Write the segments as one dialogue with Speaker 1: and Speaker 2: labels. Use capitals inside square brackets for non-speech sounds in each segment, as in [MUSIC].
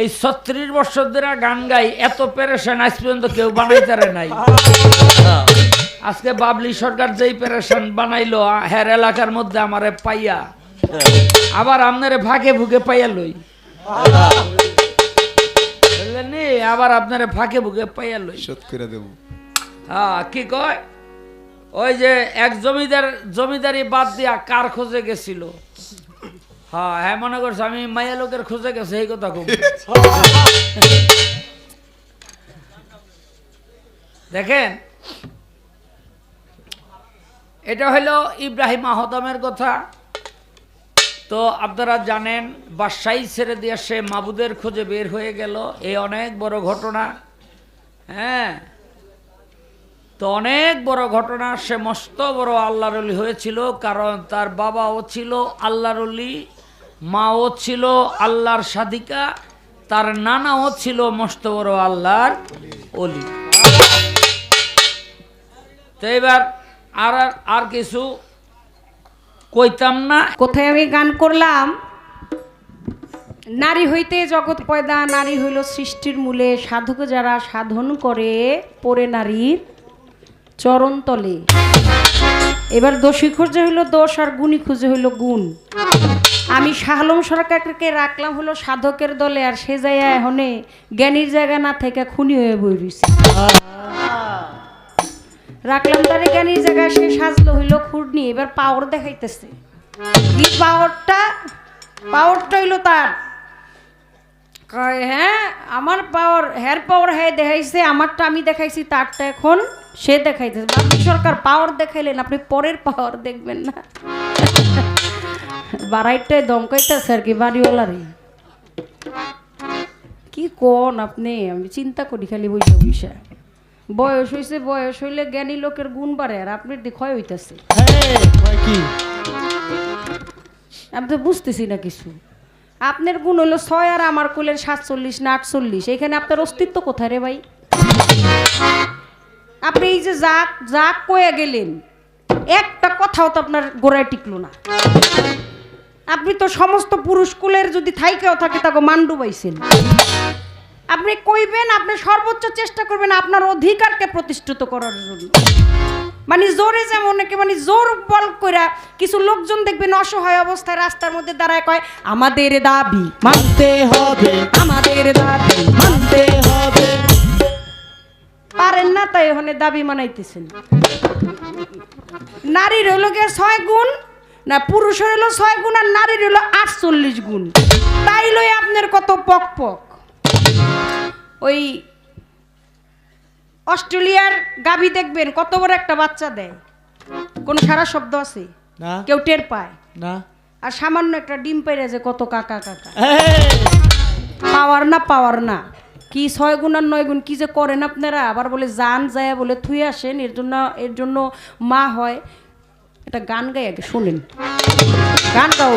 Speaker 1: এই ছত্রিশ বছর ধরে গান গাই এত পেরেশান আজ পর্যন্ত কেউ বানাইতে নাই। আজকে বাবলি সরকার যেই পেরেশান বানাইলো হের এলাকার মধ্যে আমারে পাইয়া আবার আপনারে ফাঁকে ফুকে পাইয়া লই। আবার আপনারে ফাঁকে ফুকে পাইয়া লই।
Speaker 2: শোধ করে দেবো।
Speaker 1: হ্যাঁ কি কয়? ওই যে এক জমিদার জমিদারি বাদ দিয়া কার খোঁজে গেছিল? হ্যাঁ হ্যাঁ মনে করছে, আমি মাইয়া লোকের খোঁজে গেছে, এই কথা খুব দেখেন, এটা হলো ইব্রাহিম আহতমের কথা। তো আপনারা জানেন বাসাই ছেড়ে দিয়ে সে মাবুদের খোঁজে বের হয়ে গেল। এই অনেক বড় ঘটনা হ্যাঁ? তো অনেক বড় ঘটনা, সে মস্ত বড় আল্লাহর অলি হয়েছিল, কারণ তার বাবাও ছিল আল্লাহর অলি। মাও ছিল আল্লাহর সাধিকা তার নানাও ছিল মস্ত বড় আল্লাহর অলি তো এবার আর, আর- কিছু কইতাম না।
Speaker 3: কোথায় আমি গান করলাম? নারী হইতে জগৎ পয়দা, নারী হইল সৃষ্টির মূলে। সাধক যারা সাধন করে, পরে নারীর চরণ তলে। এবার দোষী খুঁজে হইল দোষ, আর গুণী খুঁজে হইল গুণ। আমি শাহলম সরকারকে রাখলাম হলো সাধকের দলে, আর সে জায়গায় এখনে জ্ঞানীর জায়গা না থেকে খুনি হয়ে বই রইছে। রাখলাম তারে জ্ঞানীর জায়গায়, সে সাজলো হইল খুঁড়নি, এবার পাওয়ার দেখাইতেছে। কি পাওয়ারটা পাওয়ারটা হইল তার। কয় হ্যাঁ আমার পাওয়ার হেয়ার পাওয়ার হ্যাঁ দেখাইছে, আমারটা আমি দেখাইছি, তারটা এখন সে দেখাইতেছে। বাপি সরকার পাওয়ার দেখাইলেন, আপনি পরের পাওয়ার দেখবেন না। বাড়াইটায় দমকাইতেছে আর কি বাড়িওয়ালারে কি কোন আপনি? আমি চিন্তা করি খালি বইসা বইসা বয়স হইছে, বয়স হইলে জ্ঞানী লোকের গুণ বাড়ে আর আপনার দিয়ে ক্ষয় হইতেছে। আমি তো বুঝতেছি না কিছু। আপনার গুণ হলো ছয় আর আমার কুলের সাতচল্লিশ না আটচল্লিশ। এখানে আপনার অস্তিত্ব কোথায় রে ভাই? আপনি এই যে যাক যাক কয়ে গেলেন, একটা কথাও তো আপনার গোড়ায় টিকলো না। আপনি তো সমস্ত পুরুষ কুলের যদি থাইকেও থাকে তাকে মান্ডু পাইছেন আপনি কইবেন, আপনি সর্বোচ্চ চেষ্টা করবেন আপনার অধিকারকে প্রতিষ্ঠিত করার জন্য। মানে জোরে যেমন মানে জোর বল কইরা কিছু লোকজন দেখবেন অসহায় অবস্থায় রাস্তার মধ্যে দাঁড়ায় কয়, আমাদের দাবি
Speaker 4: মানতে হবে,
Speaker 3: আমাদের দাবি
Speaker 4: মানতে হবে।
Speaker 3: পারেন না তাই ওখানে দাবি মানাইতেছেন। নারীর হলো গিয়ে ছয় গুণ না পুরুষের হলো ছয় গুণ আর নারীর হলো আটচল্লিশ গুণ। তাই লই আপনার কত পক পক ওই অস্ট্রেলিয়ার গাভী দেখবেন কত বড় একটা বাচ্চা দেয়। কোন সারা শব্দ আছে?
Speaker 4: না।
Speaker 3: কেউ টের পায়?
Speaker 4: না।
Speaker 3: আর সামান্য একটা ডিম পেরে যে কত কাকা কাকা। পাওয়ার না পাওয়ার না। কি ছয় গুণ আর নয় গুণ কি যে করেন আপনারা? আবার বলে যান যায় বলে থুই আসেন এর জন্য এর জন্য মা হয়। এটা গান গাই আগে শুনেন। গান গাও।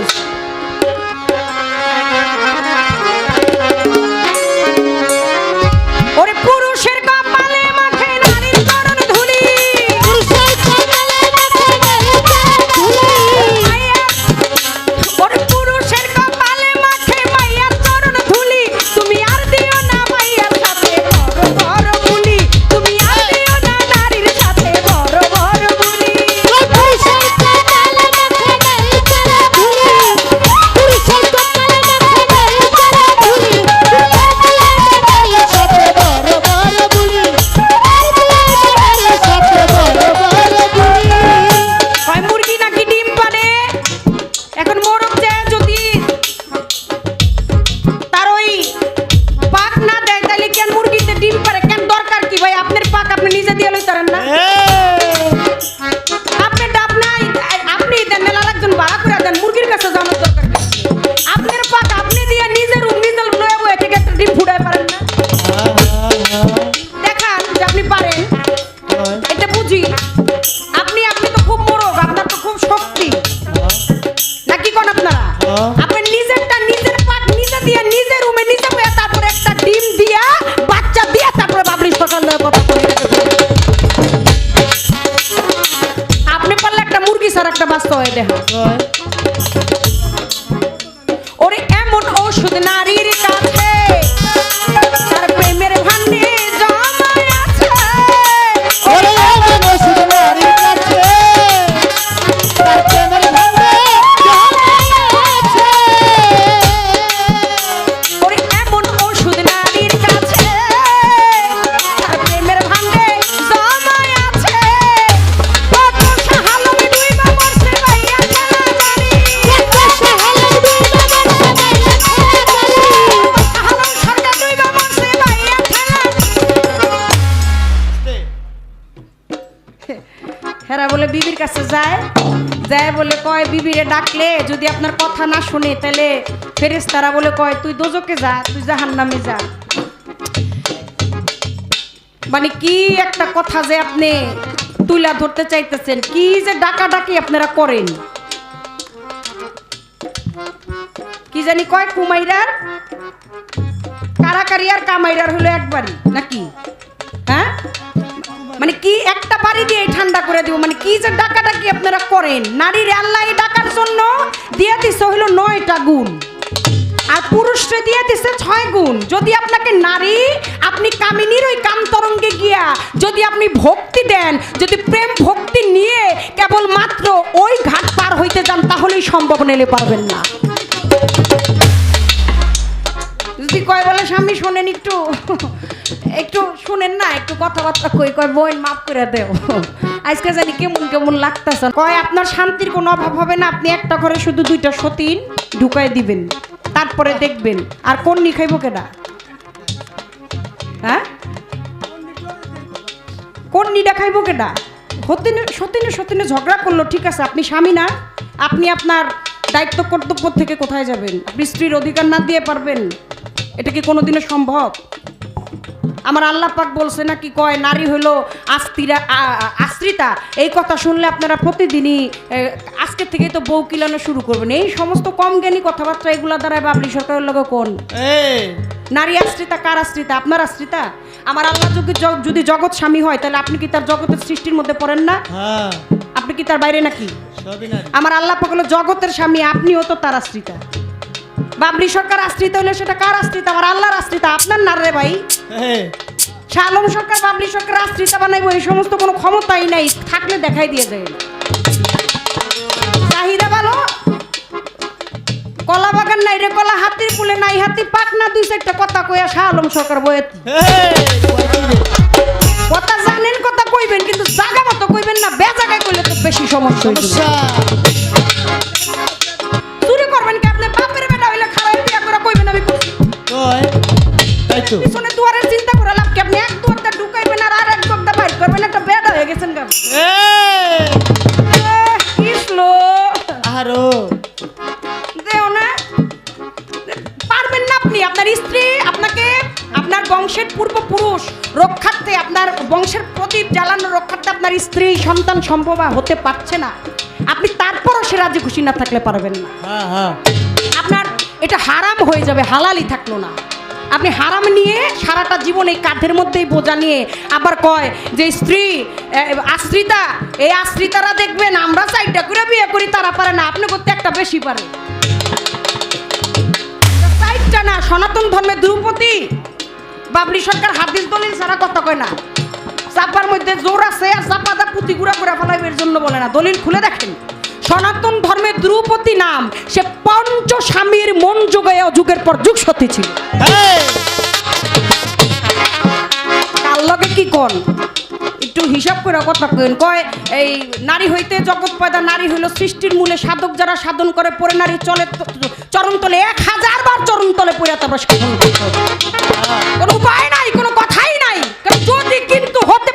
Speaker 3: আপনি নিজেরটা নিজের পাক নিজে দিয়ে নিজের রুমে নিজে বয়ে তারপরে একটা ডিম দিয়া, বাচ্চা দিয়া তারপরে বাবরি সকাল বাবা করে আপনি পারলে একটা মুরগি স্যার একটা বাস্তব হয়ে, দেখা। বিবিরে ডাকলে যদি আপনার কথা না শুনে, তাহলে ফেরেশতারা বলে কয়, তুই দোজকে যা, তুই জাহান্নামে যা। মানে কি একটা কথা যে আপনি তুলা ধরতে চাইতেছেন, কি যে ডাকা ডাকি আপনারা করেন? কি জানি কয়, কুমাইরার? কারাকারি আর কামাইরার হলো একবারই, নাকি? হ্যাঁ? মানে কি একটা বাড়ি দিয়ে ঠান্ডা করে দিব? মানে কি যে ডাকা ডাকি আপনারা করেন? নারীর আল্লাহ ডাকার জন্য দিয়ে দিছে হলো নয়টা গুণ। আর পুরুষরে দিয়ে দিছে ছয় গুণ। যদি আপনাকে নারী, আপনি কামিনীর ওই কাম তরঙ্গে গিয়া যদি আপনি ভক্তি দেন, যদি প্রেম ভক্তি নিয়ে কেবল মাত্র ওই ঘাট পার হইতে যান, তাহলেই সম্ভব নেলে পারবেন না। যদি কয় বলে স্বামী শোনেন একটু। একটু শুনেন না, একটু কথাবার্তা কই কয় বোন মাফ করে দেও। আজকে জানি কেমন কেমন লাগতেছে। কয়, আপনার শান্তির কোনো অভাব হবে না? আপনি একটা ঘরে শুধু দুইটা সতীন ঢুকাই দিবেন, তারপরে দেখবেন। আর কোন নি খাইব কেডা? হ্যাঁ? কোন নিডা খাইব কেডা? সতীনে সতীনে সতীনে ঝগড়া করল, ঠিক আছে, আপনি স্বামী না, আপনি আপনার দায়িত্ব কর্তব্য থেকে কোথায় যাবেন? আপনি স্ত্রীর অধিকার না দিয়ে পারবেন? এটা কি কোনোদিনও সম্ভব? আমার আল্লাহ পাক বলছে না কি কয় নারী হলো আস্তিরা আশ্রিতা। এই কথা শুনলে আপনারা প্রতিদিনই আজকে থেকেই তো বউ কিলানো শুরু করবেন। এই সমস্ত কম জ্ঞানী কথাবার্তা এগুলা দ্বারা বাবরি সরকারের লোক কোন? নারী আশ্রিতা কার আশ্রিতা? আপনার আশ্রিতা? আমার আল্লাহ যদি যদি জগৎ স্বামী হয় তাহলে আপনি কি তার জগতের সৃষ্টির মধ্যে পড়েন না?
Speaker 4: হ্যাঁ।
Speaker 3: আপনি কি তার বাইরে নাকি? আমার আল্লাহ পাক হলো জগতের স্বামী আপনিও তো তার আশ্রিতা। বাবরি সরকার আশ্রিত হলে সেটা কার আশ্রিতা? আমার আল্লাহর আশ্রিত আপনার না রে ভাই? আলম সরকার বাবলি সরকার আশ্রিতা বানাইবো এই সমস্ত কোনো ক্ষমতাই নাই থাকলে দেখাই দিয়ে যায় চাহিদা ভালো? কলা বাগান নাই রে কলা হাতির কুলে নাই হাতি পাক না দুই চারটা কথা কইয়া শাহ আলম সরকার বয়ে? কথা জানেন কথা কইবেন কিন্তু জাগা মতো কইবেন না বেজাগায় কইলে তো বেশি সমস্যা।
Speaker 4: কয় তাই তো।
Speaker 3: পিছনে দুয়ারের চিন্তা করে লাভ কি? আপনি এক দুয়ারটা ঢুকাইবেন আর আর এক দুয়ারটা বাইর করবেন একটা বেটা হয়ে গেছেন গা। কি স্লো
Speaker 4: আরও।
Speaker 3: দেও না। পারবেন না আপনি আপনার স্ত্রী আপনাকে আপনার বংশের পূর্বপুরুষ রক্ষার্থে আপনার বংশের প্রদীপ জ্বালানো রক্ষার্থে আপনার স্ত্রী সন্তান সম্ভব হতে পারছে না। আপনি তারপরও সে রাজি খুশি না থাকলে পারবেন না।
Speaker 4: হ্যাঁ হ্যাঁ।
Speaker 3: এটা হারাম হয়ে যাবে, হালালই থাকল না। আপনি হারাম নিয়ে সারাটা জীবন এই কাঁধের মধ্যেই বোঝা নিয়ে আবার কয় যে স্ত্রী আশ্রিতা, এই আশ্রিতারা দেখবেন আমরা চাইটা করে বিয়ে করি, তারা পারে না, আপনি করতে একটা বেশি পারে। চাইটা না, সনাতন ধর্মের দ্রৌপদী বাবরি সরকার হাদিস দলিল ছাড়া কথা কয় না। চাপার মধ্যে জোর আছে আর চাপাদা পুঁতি গুড়া করে ফেলাইবের জন্য বলে না। দলিল খুলে দেখেন। সনাতন ধর্মের দ্রৌপদী নাম সে পঞ্চ স্বামীর মন যোগায় যুগের পর যুগ সত্যি ছিল।
Speaker 4: এই,
Speaker 3: কার লগে কি কোন? একটু হিসাব করে কথা কইন। কয় এই নারী হইতে জগৎ পয়দা নারী হইল সৃষ্টির মূলে সাধক যারা সাধন করে পরে নারী চলে ত- চরণ এক হাজার বার চরণ তলে পড়ে তারপর সাধন করতে কোনো উপায় নাই কোনো কথাই নাই। যদি কিন্তু হতে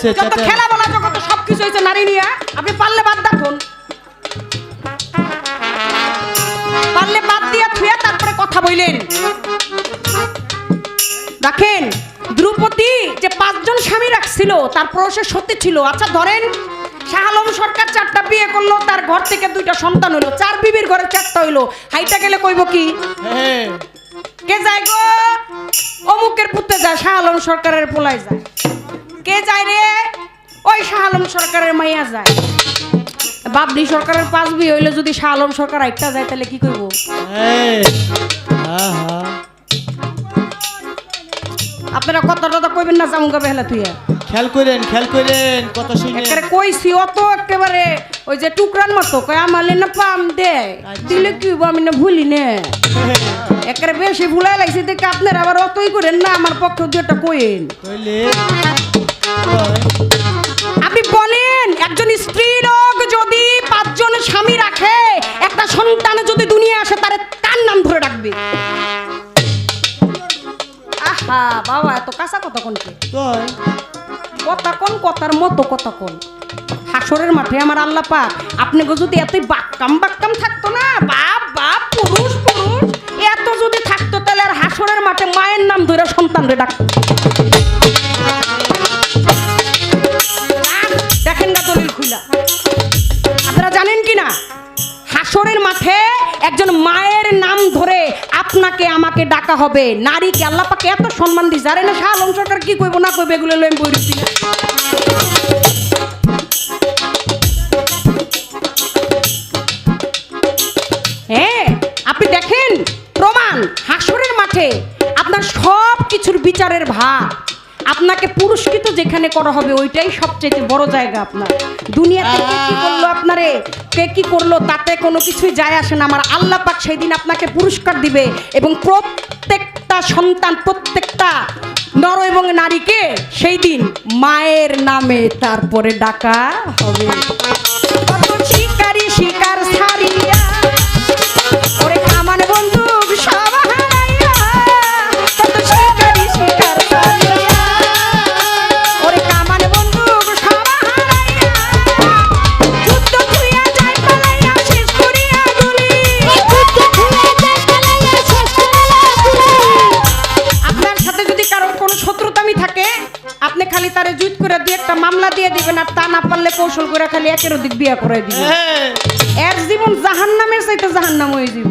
Speaker 4: আলাইছে
Speaker 3: যত খেলা বলা জগত সব কিছু হয়েছে নারী নিয়ে আপনি পারলে বাদ দেখুন পারলে বাদ দিয়া থুয়া তারপরে কথা বইলেন। দেখেন দ্রৌপদী যে পাঁচজন স্বামী রাখছিল তারপর সে সত্যি ছিল। আচ্ছা ধরেন শাহ আলম সরকার চারটা বিয়ে করল তার ঘর থেকে দুইটা সন্তান হইল চার বিবির ঘরে চারটা হইল। হাইটা গেলে কইব কি?
Speaker 4: এই,
Speaker 3: কে যায় গো? অমুকের পুত্রে যায় শাহ আলম সরকারের পোলায় যায়। কে যায় রে? ওই শাহ আলম সরকারের মাইয়া যায়। বাবলি সরকারের পাঁচ বিয়ে হইলে যদি শাহ আলম সরকার একটা যায় তাহলে কি করব? আপনারা কথা টথা কইবেন না জামুকা বেহলা তুই
Speaker 4: খেয়াল করেন খেয়াল করেন কত শুনে
Speaker 3: একেবারে কইছি অত একেবারে ওই যে টুকরান মতো কয় আমালে না পাম দে দিলে কি হইবো, আমি না ভুলি নে? [LAUGHS] একেবারে বেশি ভুলাই লাগছে দেখে আপনারা আবার অতই করেন না আমার পক্ষে দু একটা কইন।
Speaker 4: কইলে?
Speaker 3: আপনি বলেন একজন স্ত্রী লোক যদি পাঁচজন স্বামী রাখে একটা সন্তান যদি দুনিয়া আসে তার কার নাম ধরে রাখবে আহা কথা কোনকে কথা কোন কথার মতো কথা কোন? হাসরের মাঠে আমার আল্লাহ পাক আপনি যদি এতই বাক্কাম বাক্কাম থাকতো না বাপ বাপ পুরুষ পুরুষ এত যদি থাকতো তাহলে আর হাসরের মাঠে মায়ের নাম ধরে সন্তান রে ডাকতো। আপনাকে, আমাকে ডাকা হবে। নারীকে আল্লাহ পাকে এত সম্মান দিস আরে না শাহ আলম কি কইব, না কইব, এগুলো লইম বই না। হ্যাঁ আপনি দেখেন, প্রমাণ, হাসরের মাঠে আপনার সব কিছুর বিচারের ভাগ আপনাকে পুরস্কৃত যেখানে করা হবে, ওইটাই সবচেয়ে বড় জায়গা আপনার। দুনিয়াতে কে কি করল আপনারে? কে কি করল? তাতে কোনো কিছুই যায় আসে না। আমার আল্লাহ পাক সেই দিন আপনাকে পুরস্কার দিবে এবং প্রত্যেকটা সন্তান, প্রত্যেকটা নর এবং নারীকে সেই দিন মায়ের নামে তারপরে ডাকা হবে। শিকারি, শিকার না পারলে কৌশল করে খালি একের দিক বিয়া করে দিবেন
Speaker 4: হ্যাঁ।
Speaker 3: এর জীবন জাহান নামের চাইতে জাহান নাম হয়ে যাব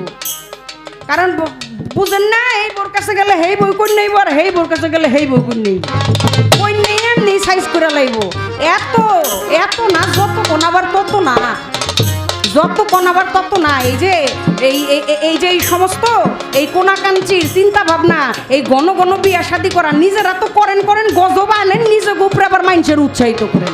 Speaker 3: কারণ বুঝেন না এই বোর কাছে গেলে হেই বই কই নেইব আর হেই বোর কাছে গেলে হেই বই কই নেইব কই নেই এমনি সাইজ করে লাইব। এত এত না যত কোন আবার তত না। যত কোন আবার তত না। এই যে এই এই- যে এই সমস্ত এই কোনাকাঞ্চির চিন্তা ভাবনা এই গণ গণ বিয়া শাদি করা নিজেরা তো করেন করেন গজব আনেন নিজে গোপরে আবার মানুষের উৎসাহিত করেন।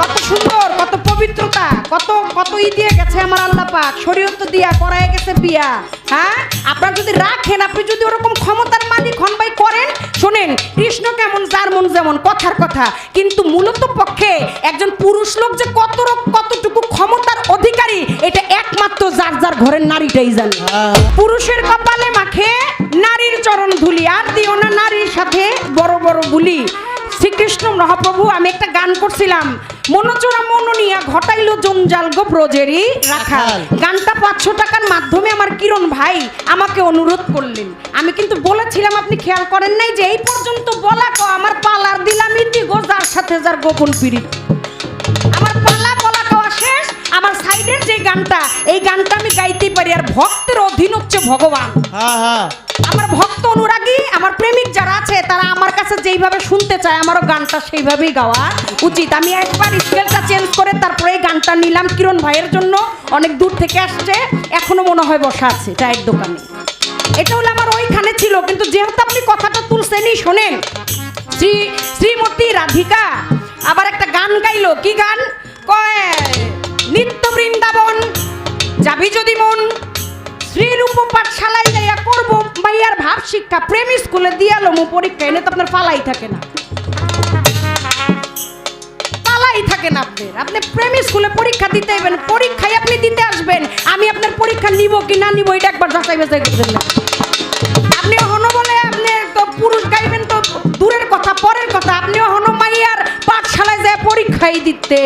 Speaker 3: কত সুন্দর, কত পবিত্রতা, কত কত ই দিয়ে গেছে আমার আল্লাহ পাক শরীয়ত দিয়া করায় গেছে বিয়া হ্যাঁ? আপনার যদি রাখেন, আপনি যদি ওরকম ক্ষমতার মালিক হন ভাই, করেন, শোনেন, কৃষ্ণ কেমন, যার মন যেমন, কথার কথা। কিন্তু মূলত পক্ষে একজন পুরুষ লোক যে কত কতটুকু ক্ষমতার অধিকারী, এটা একমাত্র যার যার ঘরের নারীটাই জানে। পুরুষের কপালে মাখে নারীর চরণ ধুলি, আর দিও না নারীর সাথে বড় বড় বুলি। শ্রীকৃষ্ণ মহাপ্রভু আমি একটা গান করছিলাম। মনোচরা মনোনিয়া ঘটাইল জঞ্জাল গো ব্রজেরই রাখাল। গানটা পাঁচশো টাকার মাধ্যমে আমার কিরণ ভাই আমাকে অনুরোধ করলেন। আমি কিন্তু বলেছিলাম আপনি খেয়াল করেন নাই যে এই পর্যন্ত বলা কো আমার পালার দিলাম ইতি গো যার সাথে যার গোপন পিড়ি গানটা এই গানটা আমি গাইতেই পারি। আর ভক্তের অধীন হচ্ছে ভগবান।
Speaker 4: হ্যাঁ হ্যাঁ।
Speaker 3: আমার ভক্ত অনুরাগী আমার প্রেমিক যারা আছে তারা আমার কাছে যেইভাবে শুনতে চায় আমারও গানটা সেইভাবেই গাওয়া উচিত। আমি একবার স্কেলটা চেঞ্জ করে তারপরে এই গানটা নিলাম কিরণ ভাইয়ের জন্য। অনেক দূর থেকে আসছে এখনও মনে হয় বসা আছে চায়ের দোকানে। এটা হলো আমার ওইখানে ছিল কিন্তু যেহেতু আপনি কথাটা তুলছেনই শোনেন। শ্রী শ্রীমতী রাধিকা আবার একটা গান গাইলো। কি গান? কয় শিক্ষা প্রেম স্কুলে দিয়ালো মো পরীক্ষা, এনে তো আপনার পালাই থাকে না। পালাই থাকে না আপনার। আপনি প্রেম স্কুলে পরীক্ষা দিতে হইবেন পরীক্ষায় আপনি দিতে আসবেন। আমি আপনার পরীক্ষা নিব কি না নিব, এটা একবার যাচাই বাছাই করবেন না আপনি হন বলে আপনি তো পুরুষ গাইবেন তো দূরের কথা, পরের কথা। আপনিও হন মাইয়ার পাঠশালায় যায় পরীক্ষাই দিতে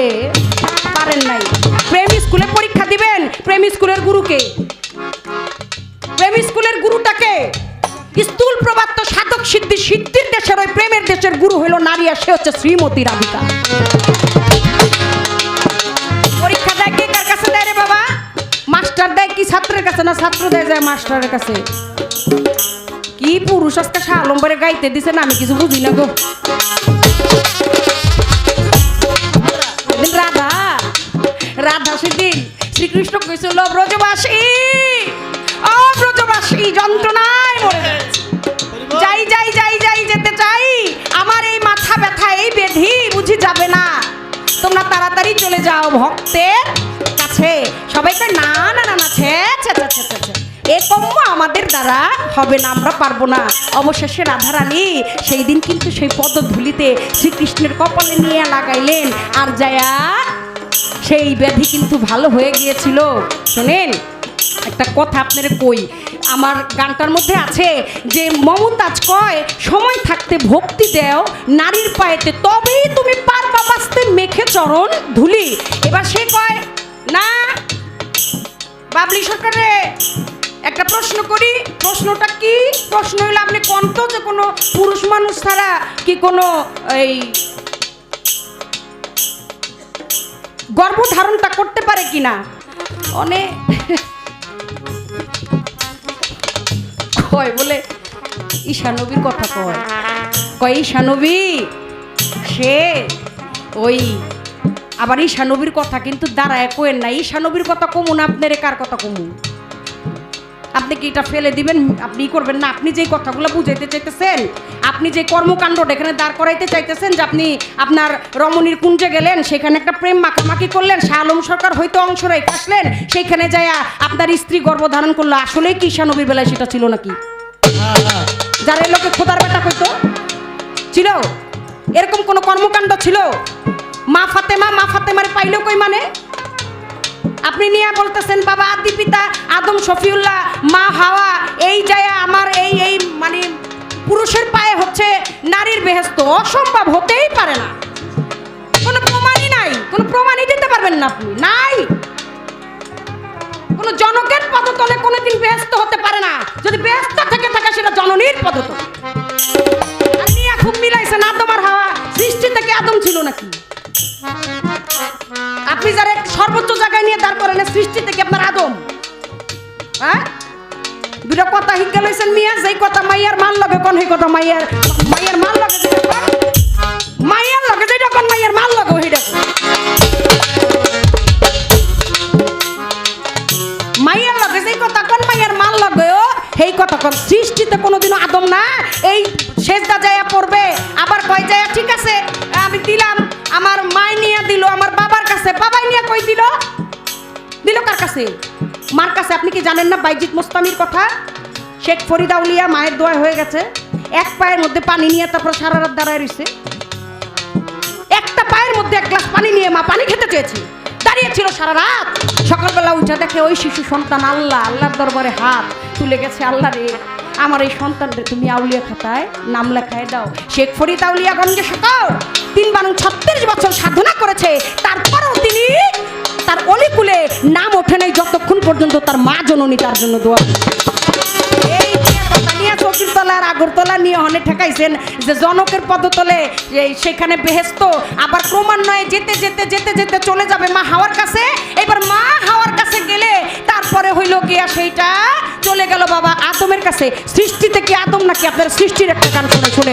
Speaker 3: পারেন নাই। প্রেম স্কুলে পরীক্ষা দিবেন, প্রেম স্কুলের গুরুকে। প্রেম স্কুলের গুরুটাকে স্থূল প্রবাত্ত সাধক সিদ্ধি সিদ্ধির দেশের ওই প্রেমের দেশের গুরু হলো নারী আর সে হচ্ছে শ্রীমতী রাধিকা কে পুরুষ আলম্বরে গাইতে আমি কিছু বুঝি না গো রাধা রাধা সেদিন শ্রীকৃষ্ণ কইছিল ব্রজবাসী যাও ভক্তের কাছে। সবাইকে না না না না। এ আমাদের দ্বারা হবে না, আমরা পারব না। অবশেষে রাধা রানী সেই দিন কিন্তু সেই পদধূলিতে শ্রীকৃষ্ণের কপালে নিয়ে লাগাইলেন। আর যায়া সেই ব্যাধি কিন্তু ভালো হয়ে গিয়েছিল। শোনেন একটা কথা আপনার কই, আমার গানটার মধ্যে আছে যে মমতাজ কয়, সময় থাকতে ভক্তি দেও, নারীর পায়েতে তবেই তুমি পারবা বাঁচতে মেখে চরণ ধুলি। এবার সে কয়, না, বাবলি সরকারে একটা প্রশ্ন করি, প্রশ্নটা কি? প্রশ্ন হইল আপনি কন্ত যে কোনো পুরুষ মানুষ ছাড়া কি কোনো এই গর্ভধারণটা করতে পারে কিনা? অনেক কয় বলে ঈশানবীর কথা কয়। কয় ঈশানবী সে ওই আবার ঈশানবীর কথা কিন্তু দাঁড়ায় কোয়েন না ঈশানবীর কথা কমুন আপনার কার কথা কমুন আপনি কি এটা ফেলে দিবেন? আপনি করবেন না। আপনি যে কথাগুলো বুঝাইতে চাইতেছেন, আপনি যে কর্মকাণ্ডটা এখানে দাঁড় করাইতে চাইতেছেন যে আপনি আপনার রমণীর কুঞ্জে গেলেন, সেখানে একটা প্রেম মাখামাখি করলেন, শাহ আলম সরকার হয়তো অংশ রেখে আসলেন সেইখানে যায়া আপনার স্ত্রী গর্ভধারণ করল। আসলেই কি ঈশানবীর বেলায় সেটা ছিল নাকি? যারা লোকে খোদার বেটা কইতো? ছিল? এরকম কোন কর্মকাণ্ড ছিল? মা ফাতেমা, মা ফাতেমার পাইলো কই মানে? আপনি নিয়ে বলতেছেন, বাবা, আদি পিতা আদম, শফিউল্লাহ, মা হাওয়া, এই জায়গা আমার এই এই মানে পুরুষের পায়ে হচ্ছে নারীর বেহস্ত। অসম্ভব, হতেই পারে না। কোনো প্রমাণই নাই, কোনো প্রমাণই দিতে পারবেন না আপনি, নাই। কোনো জনকের পদতলে কোনোদিন ব্যস্ত হতে পারে না। যদি ব্যস্ত থেকে থাকে, সেটা জননীর পদতলে। নিয়া খুব মিলাইছেন, আদম আর হাওয়া, সৃষ্টি থেকে আদম ছিল নাকি? আপনি যারা সর্বোচ্চ জায়গায় নিয়ে দাঁড় করেন সৃষ্টি থেকে আপনার আদম। হ্যাঁ? দুটা কথা হিজ্ঞা লইছেন মিয়া, যেই কথা মাইয়ার মান লগে কোন, সেই কথা মাইয়ার মাইয়ার মান লগে মাইয়ার লগে যেটা কোন, মাইয়ার মান লগে কোন। মাইয়ার লগে যেই কথা কোন, মাইয়ার মান লগে সেই কথা কোন। সৃষ্টিতে কোনোদিনও আদম না, এই কই দিল? দিল কার কাছে? মার কাছে। আপনি কি জানেন না বাইজিৎ মোস্তামির কথা? শেখ ফরিদা উলিয়া মায়ের দোয়া হয়ে গেছে। এক পায়ের মধ্যে পানি নিয়ে তারপর সারা রাত দাঁড়ায় রয়েছে একটা পায়ের মধ্যে এক গ্লাস পানি নিয়ে মা পানি খেতে চেয়েছে। দাঁড়িয়েছিল সারা রাত। সকালবেলা উঠে দেখে ওই শিশু সন্তান আল্লাহ, আল্লাহর দরবারে হাত তুলে গেছে, আল্লাহ রে। আমার এই সন্তানদের তুমি আউলিয়া খাতায় নাম লেখায় দাও। শেখ ফরিদ আউলিয়াগঞ্জে সকাল তিন বারং ছত্রিশ বছর সাধনা করেছে। তারপরও তিনি তার অলিকুলে নাম ওঠে নাই, যতক্ষণ পর্যন্ত তার মা জননী তার জন্য দোয়া কথা নিয়ে চকিরতলা আর আগরতলা নিয়ে হনে ঠেকাইছেন যে জনকের পদতলে সেখানে বেহেস্ত, আবার ক্রমান্বয়ে যেতে যেতে যেতে যেতে চলে যাবে মা হাওয়ার কাছে। এবার মা হাওয়ার কাছে গেলে তারপরে হইল গিয়া সেইটা চলে গেল বাবা আদমের কাছে। সৃষ্টিতে কি আদম নাকি? আপনার সৃষ্টির একটা গান শুনে শুনে।